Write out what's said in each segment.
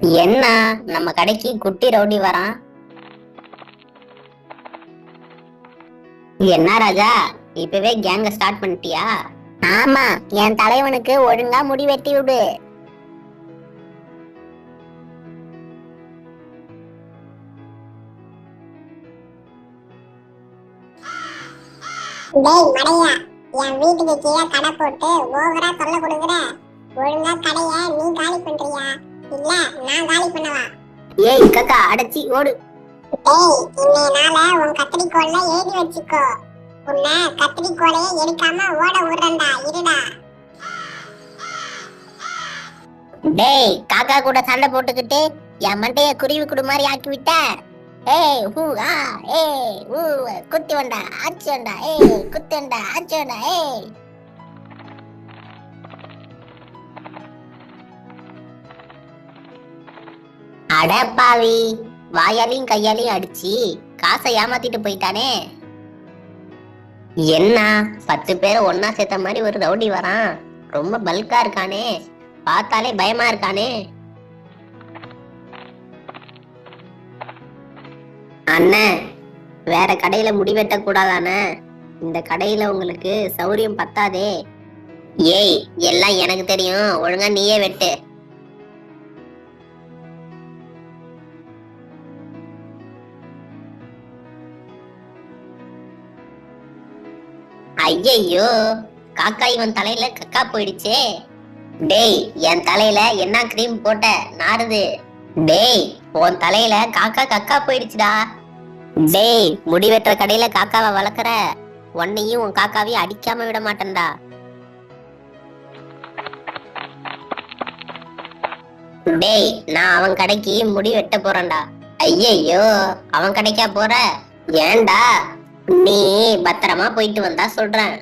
என்ன? நம்ம கடைக்கு குட்டி ரவுடி வரான். என்ன ராஜா? இப்பவே கேங்க ஸ்டார்ட் பண்ணிட்டியா? ஆமா என் தலைவனுக்கு ஒழுங்கா முடி வெட்டி விடு. டேய் மடையா. என் வீட்டுக்கு கீழே கடை போட்டு ஓவரா தொல்லை கொடுக்குற. ஒழுங்கா கடைய நீ காலி பண்றியா இல்ல நான் காலி பண்ணவா? ஏய் கக்கா அடைச்சி ஓடு. டேய் இன்னைனால உன் கத்திரிக்கோல்ல ஏறி வச்சுக்கோ. உன்னை கத்திரிக்கோலையே எடுக்காம ஓட விடுறேன்டா இருடா. டேய் காக்கா கூட சண்டை போட்டுக்கிட்டு என் மண்டைய குருவி குடு மாதிரி ஆக்கி விட்ட. ஏய் ஹூ ஆ ஏய் ஊ குத்தி வண்டா ஆச்சு வண்டா ஏய் குத்தி வண்டா ஆச்சு வண்டா ஏய். அடப்பாவி வாயாலையும் கையாலையும் அடிச்சு காசை ஏமாத்திட்டு போயிட்டானே. என்ன? பத்து பேரை ஒன்னா சேர்த்த மாதிரி ஒரு ரவுடி வரான். ரொம்ப பல்கா இருக்கானே. பார்த்தாலே பயமா இருக்கானே. அண்ணன் வேற கடையில முடி வெட்டக்கூடாதானே இந்த கடையில உங்களுக்கு சௌரியம் பத்தாதே. ஏய் எல்லாம் எனக்கு தெரியும். ஒழுங்கா நீயே வெட்டு. ஐயையோ காக்கா இவன் தலையில கக்கா போயிடுச்சே. டேய் என் தலையில என்ன கிரீம் போட்ட நாடுது டேய் உன் தலையில காக்கா கக்கா போயிடுச்சுடா. டேய் முடி வெட்டுற கடையில காக்காவை வளர்க்குற உன்னையும் உன் காக்காவையும் அடிக்காம விட மாட்டேன்டா. டேய் நான் அவன் கடைக்கு முடி வெட்ட போறேன்டா. ஐயையோ அவன் கடைக்கா போற? ஏன்டா? நீ பத்திரமா போயிட்டு வந்தா சொல்றேன்.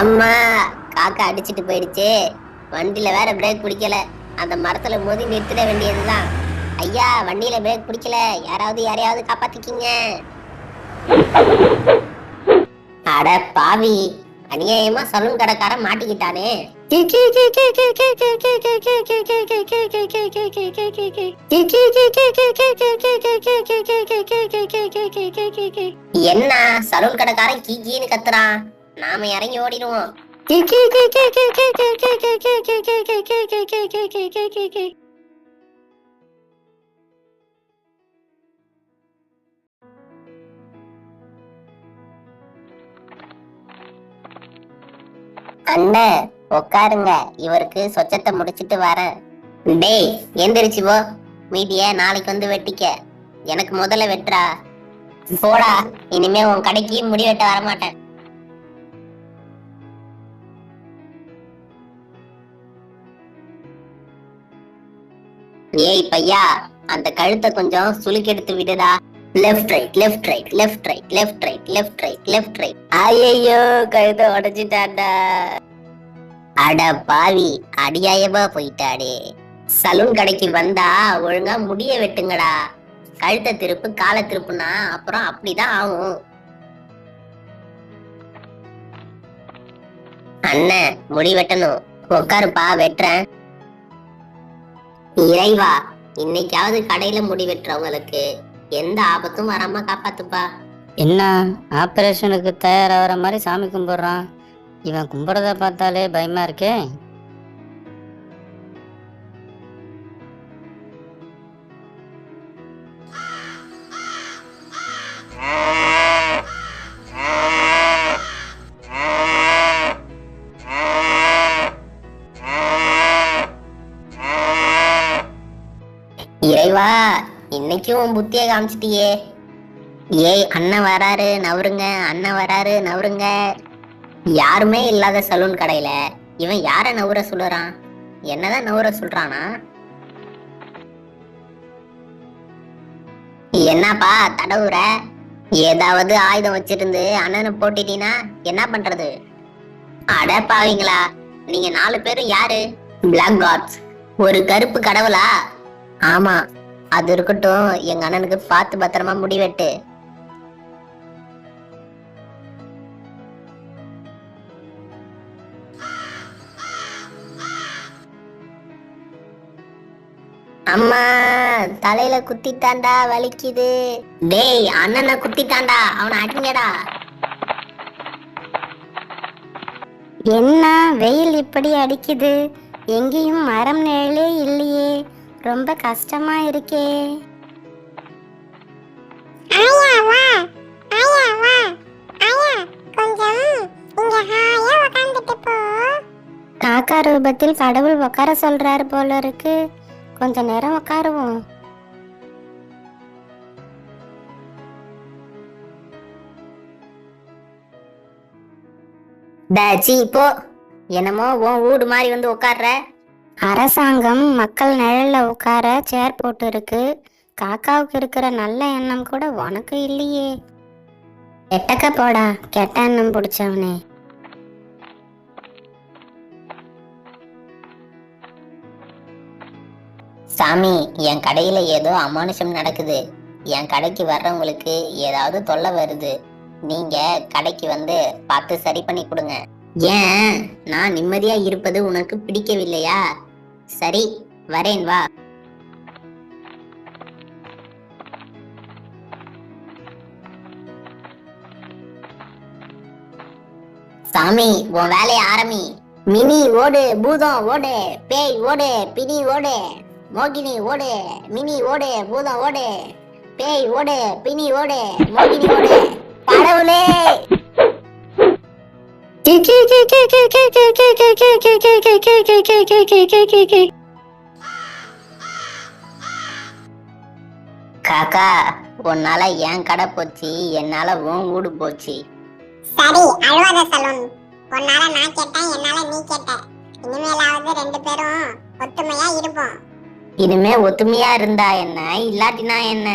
அம்மா காக்கா அடிச்சிட்டு போயிடுச்சு. வண்டியில வேற பிரேக் பிடிக்கல. அந்த மரத்துல மோதி நிறுத்திட வேண்டியதுதான். ஐயா வண்டியில பிரேக் பிடிக்கல. யாராவது யாரையாவது காப்பாத்திக்கிங்க. அட பாவி அநியாயமா சலூன் கடைக்காரன் மாட்டிக்கிட்டானே. என்ன? சலூன் கடைக்காரன் கீ கீன்னு கத்துறான். நாம இறங்கி ஓடிடுவோம். அண்ணன் உட்காருங்க இவருக்கு சொச்சத்தை முடிச்சிட்டு வர. டேய் எந்திரிச்சு போ. மீதிய நாளைக்கு வந்து வெட்டிக்க. எனக்கு முதல்ல வெட்டுறா. போடா இனிமே உன் கடைக்கு முடி வெட்ட வரமாட்டேன். ஏய் பையா அந்த கழுத்தை கொஞ்சம் சுளுக்கெடுத்து விடுடா. Left right left right left right left right left right left right ஐயோ கழுத்தை உடைச்சிட்டான்டா அட பாவி அடியாயமா போயிட்டாடே. சலூன் கடைக்கு வந்தா ஒழுங்கா முடிய வெட்டுங்கடா. கழுத்தை திருப்பு காலை திருப்புனா அப்புறம் அப்படிதான் ஆகும். அண்ணன் முடி வெட்டணும். உட்காருப்பா வெட்டுறேன். இறைவா இன்னைக்காவது கடையில முடி வெட்டுறவங்களுக்கு எந்த ஆபத்தும் வராம காப்பாத்துப்பா. என்ன ஆபரேஷனுக்கு தயாராகிற மாதிரி சாமி கும்பிடுறான். இவன் கும்பிட்றத பார்த்தாலே பயமா இருக்கே. இறைவா இன்னைக்கும் உன் புத்திய காமிச்சிட்டியே. ஏய் அண்ணன் வராரு நவருங்க அண்ணன் வராரு நவருங்க. யாருமே இல்லாத சலூன் கடையில இவன் யார நவுற சொல்லுறான்? என்னதான் நவுற சொல்றானா? என்னப்பா தடவுற? ஏதாவது ஆயுதம் வச்சிருந்து அண்ணனை போட்டிட்டீனா என்ன பண்றது? அடப்பாவீங்களா நீங்க நாலு பேரும் யாரு? பிளாக் காட்ஸ் ஒரு கருப்பு கடவுளா? ஆமா அது இருக்கட்டும் எங்க அண்ணனுக்கு பார்த்து பத்திரமா முடிவெட்டு. அம்மா தலையில குத்திட்டான்டா வலிக்குது. டேய் அண்ணனை குத்திட்டான்டா அவனை அடிங்கடா. என்ன வெயில் இப்படி அடிக்குது? எங்கேயும் மரம் நிழலே இல்லையே. ரொம்ப கஷ்டமா இருக்கே. காக்கா ரூபத்தில் கடவுள் உட்கார சொல்றாரு போல இருக்கு. கொஞ்ச நேரம் உட்காருவோம். டே சீ போ. என்னமோ உன் வீடு மாதிரி வந்து உட்கார்ற. அரசாங்கம் மக்கள் நிழல்ல உட்கார சேர் போட்டு இருக்கு காக்காவுக்கு இருக்கிற நல்ல எண்ணம் கூட உனக்கு இல்லையே. கெட்டக்க போடா கெட்ட எண்ணம் பிடிச்சவனே. சாமி என் கடையில ஏதோ அமானுஷம் நடக்குது. என் கடைக்கு வர்றவங்களுக்கு ஏதாவது தொல்லை வருது. நீங்க கடைக்கு வந்து பார்த்து சரி பண்ணி கொடுங்க. ஏன்? நான் நிம்மதியா இருப்பது உனக்கு பிடிக்கவில்லையா? சரி வரேன் வா. சாமி உன் வேலையை ஆரம்பி. மினி ஓடு பூதம் ஓடு பேய் ஓடு பினி ஓடு. மோகினி ஓடு மினி ஓடு பூதம் ஓடு பேய் ஓடு பினி ஓடு மோகினி ஓடு. கடவுளே! காக்கா உன்னால என் கடை போச்சு? என்னால உன் வீடு போச்சு. சரி அழுவாத சலூன். உன்னால நான் கேட்டேன் என்னால நீ கேட்ட. இனிமேலாவது ரெண்டு பேரும் ஒத்துமையா இருப்போம். இனிமே ஒத்துமையா இருந்தா என்ன? இல்லாட்டினா என்ன?